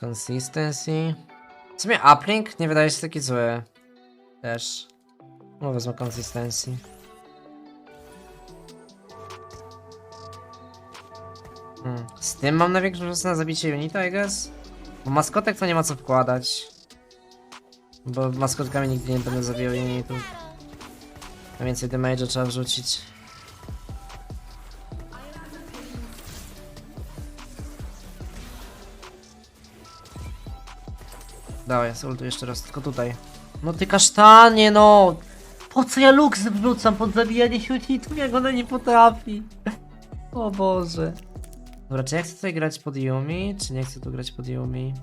Consistency. W sumie uplink nie wydaje się taki zły. Też. No wezmę consistency. Hmm. Z tym mam największą szansę na zabicie unita, I guess? Bo maskotek to nie ma co wkładać. Bo maskotkami nigdy nie będę zabijał unitów. A więcej damage'a trzeba wrzucić. Dawaj, ultu jeszcze raz, tylko tutaj. No ty kasztanie, no! Po co ja lux wrzucam pod zabijanie unitów, jak ona nie potrafi? O Boże. Dobra, czy ja chcę tutaj grać pod Yumi, czy nie chcę tu grać pod Yumi?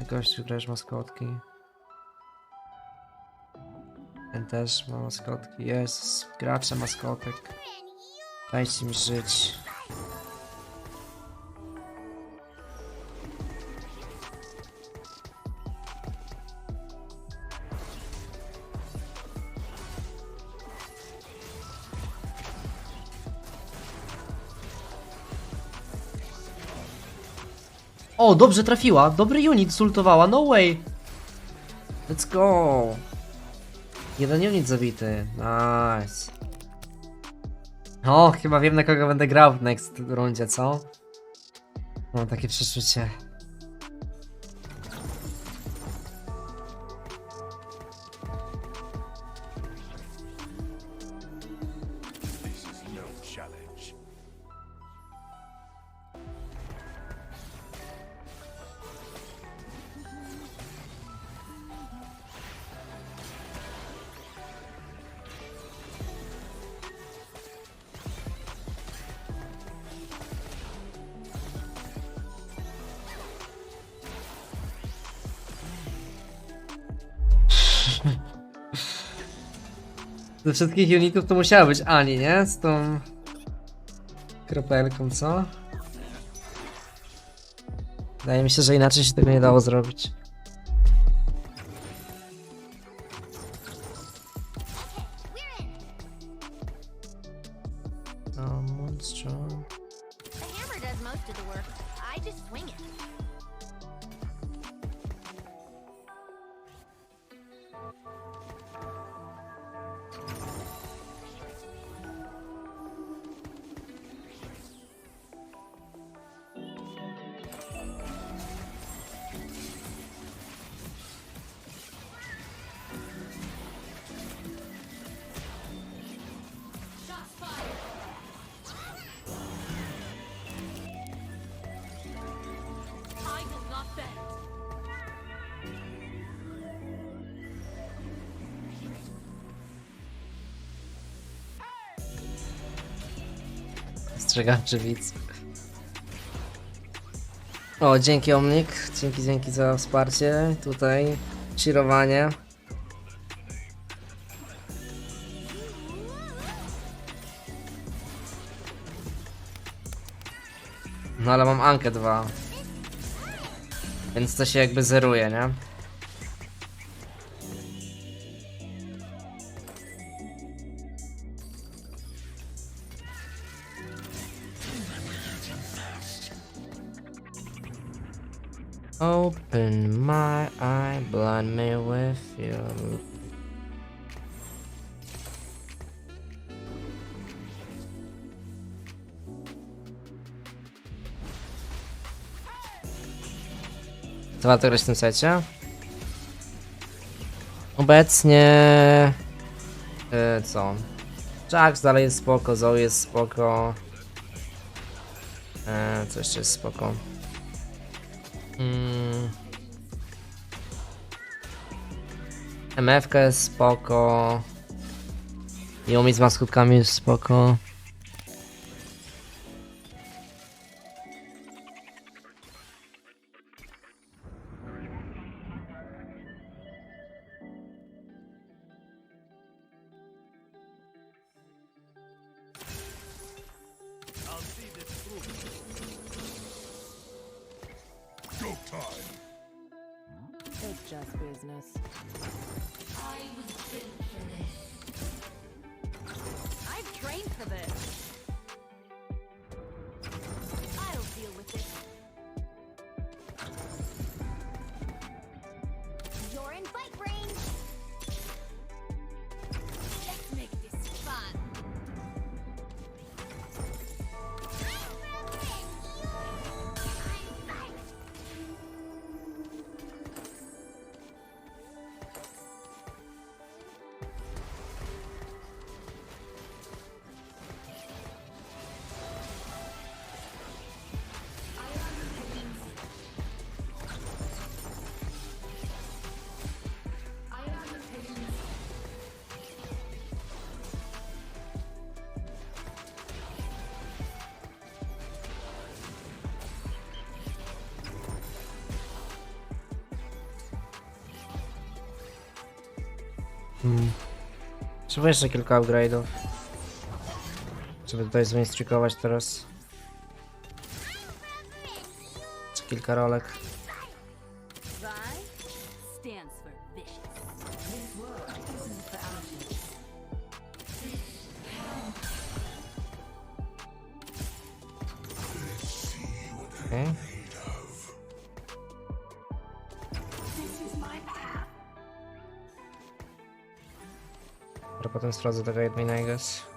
Jakoś tu grasz maskotki. Ten też ma maskotki. Jest, gracze maskotek. Dajcie mi żyć. O, dobrze trafiła. Dobry unit zultowała. No way. Let's go. Jeden unit zabity. Nice. O, chyba wiem na kogo będę grał w next rundzie, co? Mam takie przeczucie. Ze wszystkich unitów to musiała być Ani, nie? Z tą kropelką, co? Wydaje mi się, że inaczej się tego nie dało zrobić. Strzegawczy widz. O, dzięki Omnik. Dzięki, dzięki za wsparcie. Tutaj cheerowanie. No ale mam Ankę 2. Więc to się jakby zeruje, nie? Co warto grać w tym secie? Obecnie... Yy, co? Jax dalej jest spoko, Zoe jest spoko. Yy, co jeszcze jest spoko? Mm. MFK jest spoko. Yumi z maskotkami jest spoko. business. I was built for this. I've trained for this. Hmm. Potrzebuję jeszcze kilka upgrade'ów. Żeby tutaj zwinstreakować teraz. Czy kilka rolek. Stands potem sprawdzę tego admina, I guess.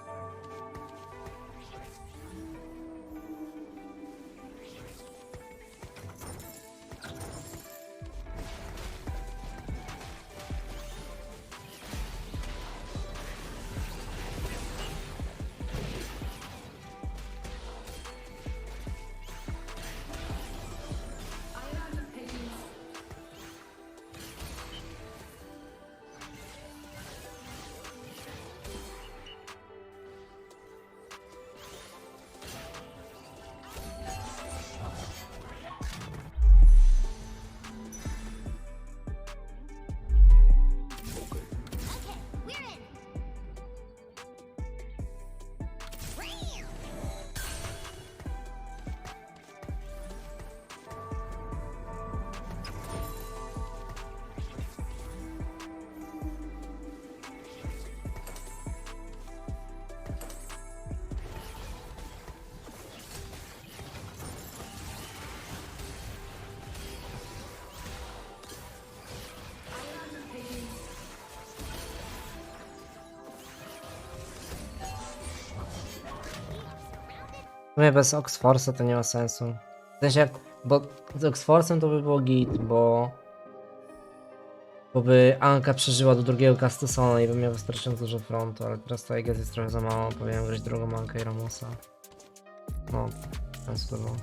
W sumie bez Oxforce'a to nie ma sensu. W sensie, bo z Oxforce'em to by było git, bo... Bo by Anka przeżyła do drugiego Castosona i by miał wystarczająco dużo frontu, ale teraz to IGS jest trochę za mało, powinienem grać drugą Ankę i Ramusa. No, sensu to było.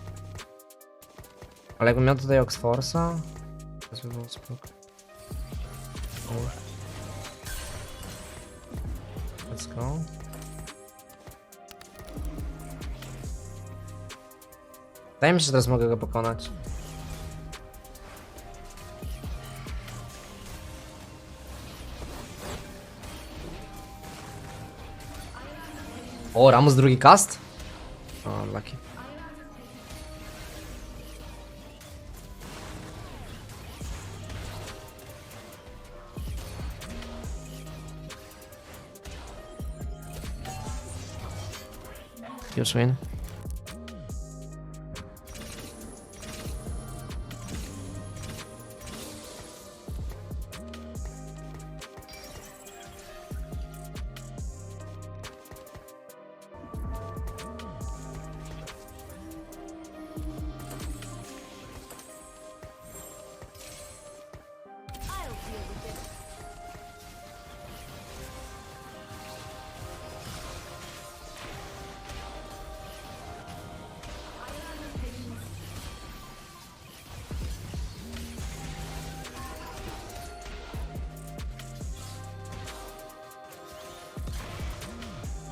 Ale jakbym miał tutaj Oxforce'a, to by było spoko. Let's go. Wydaje mi się, że teraz mogę go pokonać. O, Ramus drugi cast? O, lucky. Już win.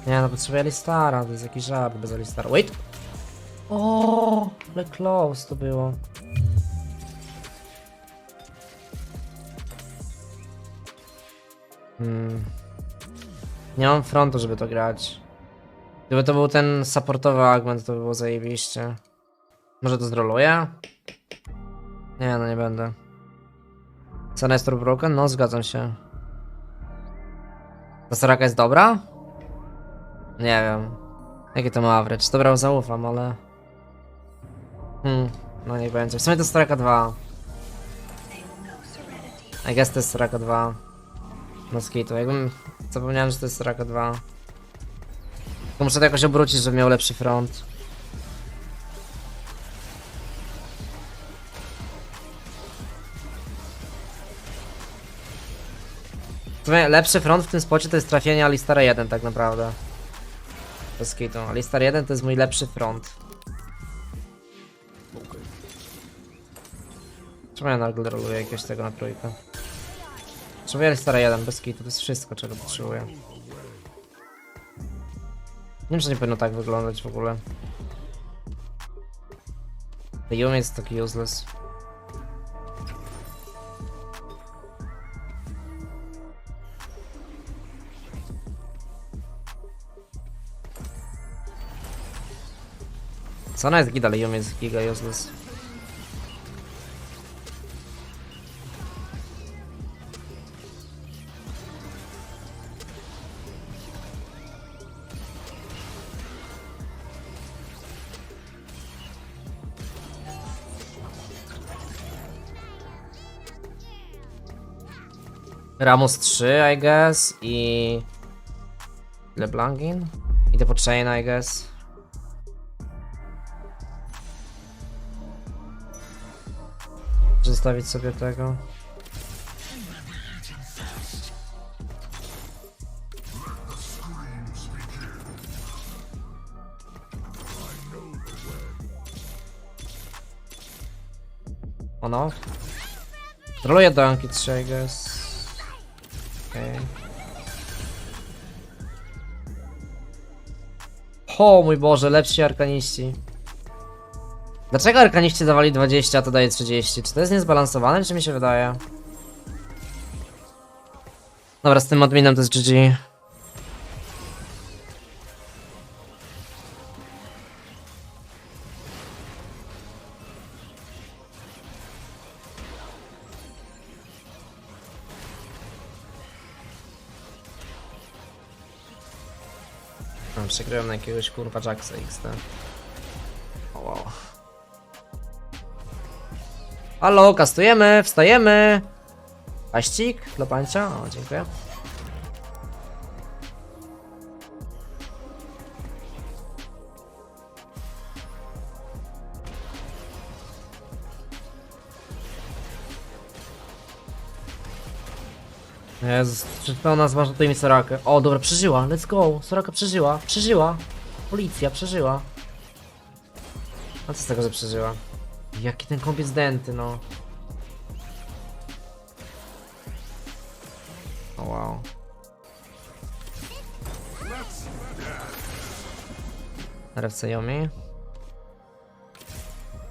Nie no, potrzebuję Alistara, to jest jakiś żart bez Alistara. Wait! O, ale close to było. Hmm. Nie mam frontu, żeby to grać. Gdyby to był ten supportowy augment, to by było zajebiście. Może to zroluję? Nie, no nie będę. Senestor Broken? No, zgadzam się. Ta Soraka jest dobra? Nie wiem. Jaki to ma average? Dobra, zaufam, ale... Hmm, no niech będzie. W sumie to jest Soraka 2. I guess to jest Soraka 2. No skitu, jakbym... Zapomniałem, że to jest Soraka 2. Tylko muszę to jakoś obrócić, żeby miał lepszy front. Lepszy front w tym spocie to jest trafienie Alistara 1 tak naprawdę. Bez kitu. Alistar 1 to jest mój lepszy front. Czemu ja nagle roluję jakiegoś tego na trójkę? Potrzebuję Alistara 1, bez kitu, to jest wszystko czego potrzebuję. Nie wiem, że nie powinno tak wyglądać w ogóle. The Yumi jest taki useless. Co ona jest ale ją jest giga useless. Ramos 3, I guess, i... LeBlancin? Idę po chain, I guess. Zostawić sobie tego. Ono? Troluję do Anki 3, I guess. Okej. O mój Boże, lepsi arkaniści. Dlaczego arkaniści dawali 20, a to daje 30? Czy to jest niezbalansowane, czy mi się wydaje? Dobra, z tym adminem to jest GG. A, Przekryłem na jakiegoś kurwa Jacksa XD. O wow. Halo, kastujemy, wstajemy. Paścik dla pancia? O, dziękuję. Jezus, czy to nas masz tutaj mi Sorakę? O, dobra, przeżyła, let's go. Soraka przeżyła, przeżyła. Policja przeżyła. A co z tego, że przeżyła? Jaki ten komp jest denty, no. O wow. RFC Yomi.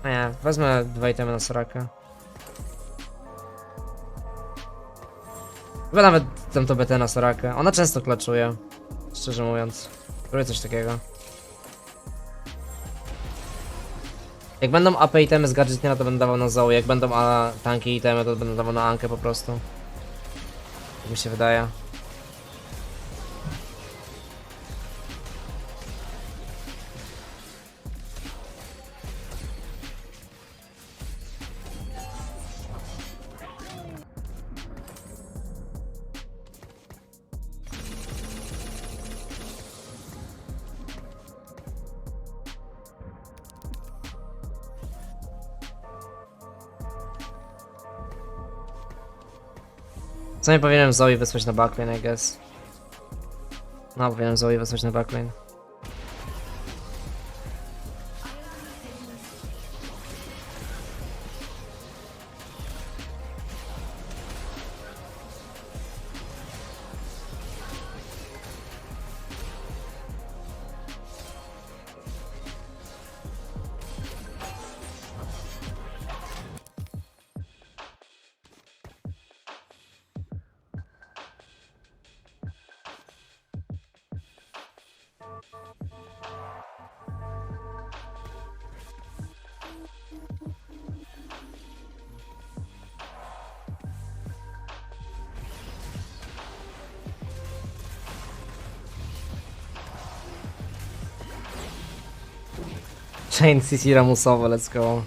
Nie, wezmę dwa itemy na Sorakę. Chyba nawet tam to BT na Sorakę. Ona często klaczuje. Szczerze mówiąc. Próbuję coś takiego. Jak będą AP itemy z gadżetniera, to będę dawał na Zoe. Jak będą a, tanki itemy, to będę dawał na Ankę po prostu. Tak mi się wydaje. Co nie powinienem Zoe wysłać na backlane, I guess. No, powinienem Zoe wysłać na backlane. Chain CC Ramusowo, let's go.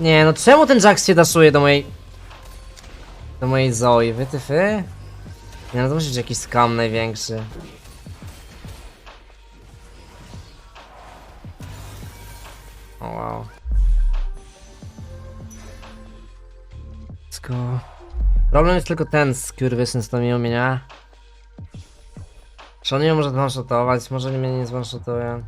Nie, no czemu ten Jax się daszuje do mojej... Do mojej Zoe, wy ty fy? Nie, no to musi być jakiś skam największy. O wow. Let's go. Problem jest tylko ten z tą mi nie? Czy on nie może one-shotować? Może mnie nie zone-shotuje.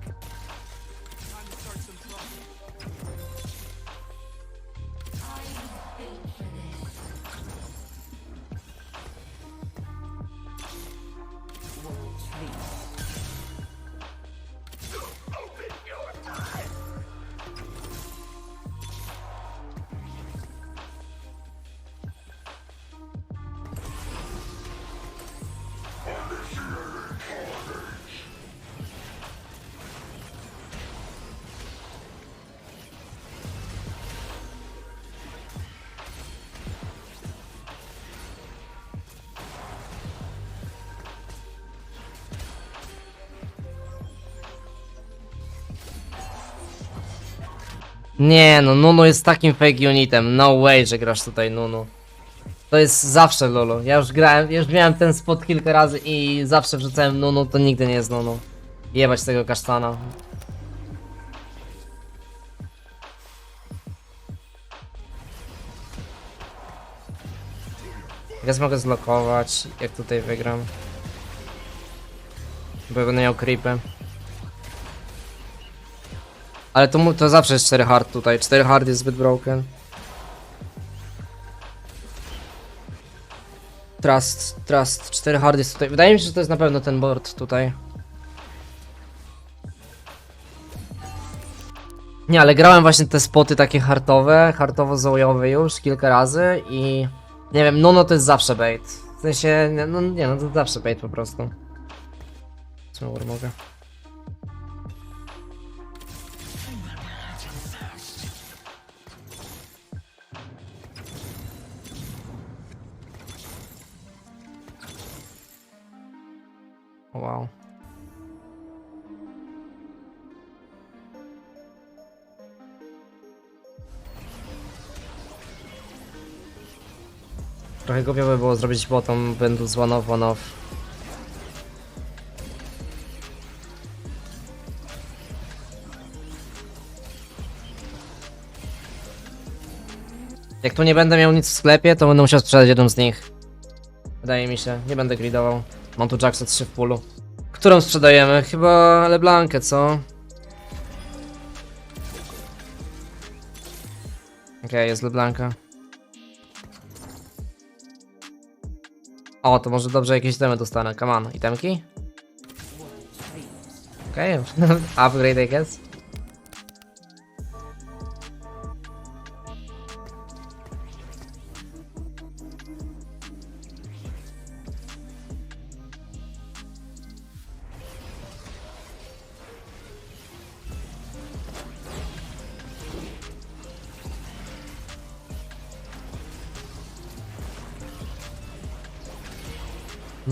Nie no, Nunu jest takim fake unitem. No way, że grasz tutaj Nunu. To jest zawsze Lolo. Ja już grałem, już miałem ten spot kilka razy i zawsze wrzucałem Nunu, to nigdy nie jest Nunu. Jebać tego kasztana. Teraz mogę zlokować, jak tutaj wygram. Bo będę miał creepy. Ale to, to zawsze jest 4 hard tutaj. 4 hard jest zbyt broken. Trust, trust, 4 hard jest tutaj. Wydaje mi się, że to jest na pewno ten board tutaj. Nie, ale grałem właśnie te spoty takie hartowe, hartowo-zołowe już kilka razy i nie wiem, no no to jest zawsze bait. W sensie, no nie no to zawsze bait po prostu. Co mogę? Wow. Trochę głupio by było zrobić bottom, będąc one off, one off. Jak tu nie będę miał nic w sklepie, to będę musiał sprzedać jedną z nich. Wydaje mi się, nie będę gridował. Mam tu Jacksa 3 w pulu. Którą sprzedajemy? Chyba LeBlankę, co? Okej, jest LeBlanka. O, to może dobrze jakieś itemy dostanę. Come on, itemki? Okej, upgrade I guess.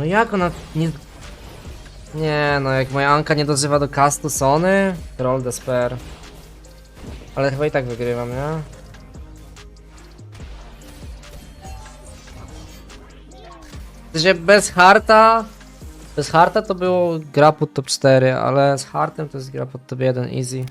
No jak ona nie... Nie no, jak moja Anka nie dożywa do castu Sony, troll despair. Ale chyba i tak wygrywam, nie? Sensie bez harta... Bez harta to było gra pod top 4, ale z hartem to jest gra pod top 1, easy.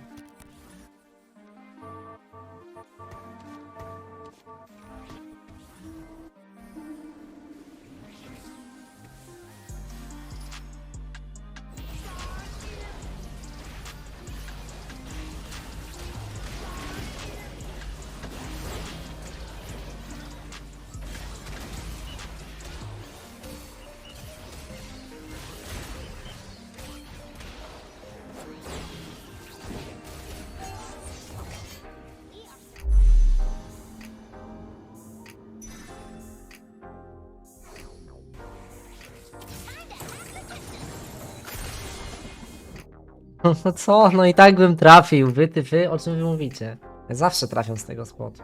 No co? No i tak bym trafił. Wy, ty, wy, o czym wy mówicie? Ja zawsze trafiam z tego spotu.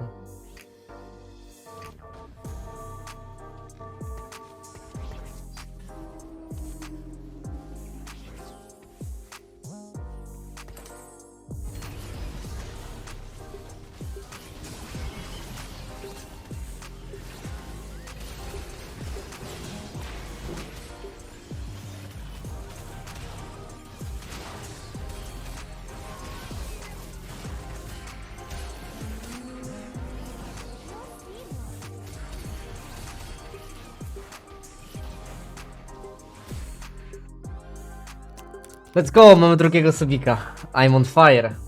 Let's go, mamy drugiego subika. I'm on fire.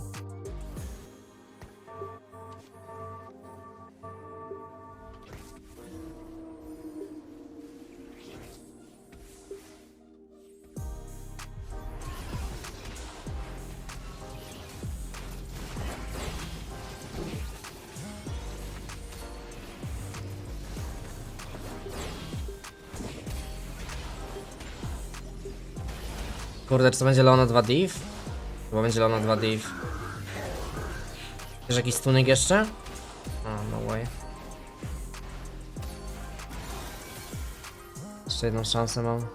Kurde, czy to będzie Leona 2 Div? Chyba będzie Leona 2 Div. Jest jakiś stunek jeszcze? A, no way. Jeszcze jedną szansę mam.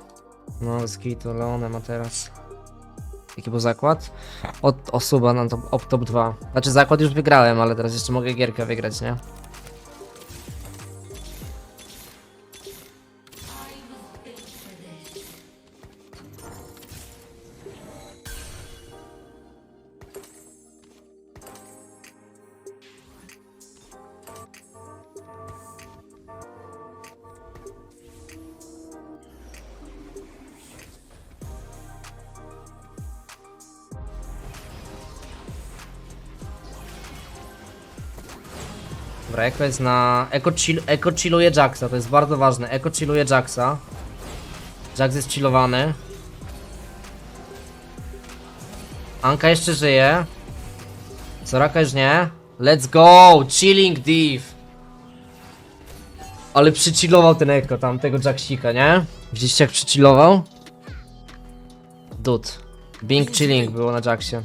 No, z kitu, Leona ma teraz. Jaki był zakład? Od osoba na top, op top 2. Znaczy zakład już wygrałem, ale teraz jeszcze mogę gierkę wygrać, nie? Dobra, Eko jest na... Eko, chill... Eko chilluje Jacksa, to jest bardzo ważne. Eko chilluje Jacksa. Jax jest chillowany. Anka jeszcze żyje. Soraka już nie. Let's go! Chilling Div! Ale przychillował ten Eko tam, tego Jacksika, nie? Widzieliście jak przychillował? Dud. Bing chilling było na Jacksie.